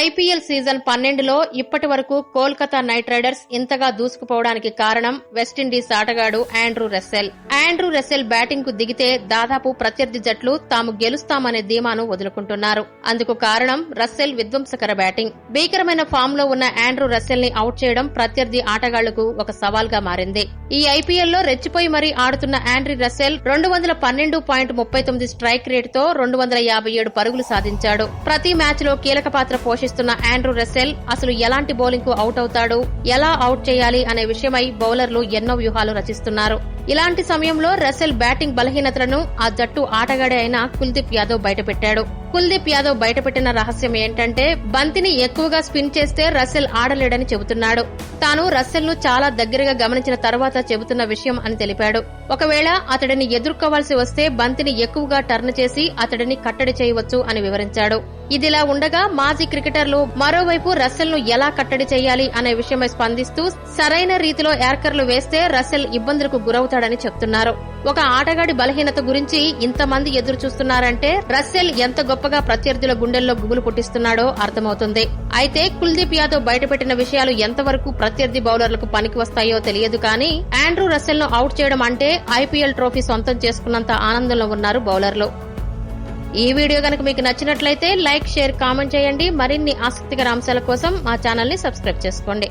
IPL season పన్నెండులో ఇప్పటి వరకు కోల్కతా నైట్ రైడర్స్ ఇంతగా దూసుకుపోవడానికి కారణం వెస్టిండీస్ ఆటగాడు ఆండ్రూ రెస్సెల్. ఆండ్రూ రెస్సెల్ బ్యాటింగ్కు దిగితే దాదాపు ప్రత్యర్థి జట్లు తాము గెలుస్తామనే ధీమాను వదులుకుంటున్నారు. అందుకు కారణం రస్సెల్ విధ్వంసకర బ్యాటింగ్. భీకరమైన ఫామ్లో ఉన్న ఆండ్రూ రస్సెల్ని అవుట్ చేయడం ప్రత్యర్థి ఆటగాళ్ళకు ఒక సవాల్గా మారింది. ఈ ఐపీఎల్లో రెచ్చిపోయి మరీ ఆడుతున్న ఆండ్రీ రస్సెల్ రెండు వందల పన్నెండు పాయింట్ ముప్పై తొమ్మిది స్ట్రైక్ రేట్తో రెండు వందల యాభై ఏడు పరుగులు సాధించాడు. ప్రతి మ్యాచ్లో కీలక పాత్ర పోషిస్తున్న ఆండ్రూ రెస్సెల్ అసలు ఎలాంటి బౌలింగ్కు అవుట్ అవుతాడు? ఎలా అవుట్ చేయాలి అనే విషయమై బౌలర్లు ఎన్నో వ్యూహాలు రచిస్తున్నారు. ఇలాంటి సమయంలో రసెల్ బ్యాటింగ్ బలహీనతలను ఆ జట్టు ఆటగాడే అయిన కుల్దీప్ యాదవ్ బయటపెట్టాడు. కుల్దీప్ యాదవ్ బయటపెట్టిన రహస్యం ఏంటంటే బంతిని ఎక్కువగా స్పిన్ చేస్తే రసెల్ ఆడలేడని చెబుతున్నాడు. తాను రసెల్ను చాలా దగ్గరగా గమనించిన తర్వాత చెబుతున్న విషయం అని తెలిపాడు. ఒకవేళ అతడిని ఎదుర్కోవాల్సి వస్తే బంతిని ఎక్కువగా టర్న్ చేసి అతడిని కట్టడి చేయవచ్చు అని వివరించాడు. ఇదిలా ఉండగా మాజీ క్రికెటర్లు మరోవైపు రసెల్ను ఎలా కట్టడి చేయాలి అనే విషయమై స్పందిస్తూ సరైన రీతిలో యార్కర్లు వేస్తే రస్సెల్ ఇబ్బందులకు గురవుతాడని చెప్తున్నారు. ఒక ఆటగాడి బలహీనత గురించి ఇంతమంది ఎదురు చూస్తున్నారంటే రస్సెల్ ఎంత గొప్పగా ప్రత్యర్థుల గుండెల్లో గుబులు పుట్టిస్తున్నాడో అర్థమవుతుంది. అయితే కుల్దీప్ యాదవ్ బయటపెట్టిన విషయాలు ఎంతవరకు ప్రత్యర్థి బౌలర్లకు పనికి వస్తాయో తెలియదు కానీ ఆండ్రూ రస్సెల్ను అవుట్ చేయడం అంటే ఐపీఎల్ ట్రోఫీ సొంతం చేసుకున్నంత ఆనందంలో ఉన్నారు బౌలర్లు. ఈ వీడియో కనుక మీకు నచ్చినట్లయితే లైక్ షేర్ కామెంట్ చేయండి. మరిన్ని ఆసక్తికర అంశాల కోసం మా ఛానల్ని సబ్స్క్రైబ్ చేసుకోండి.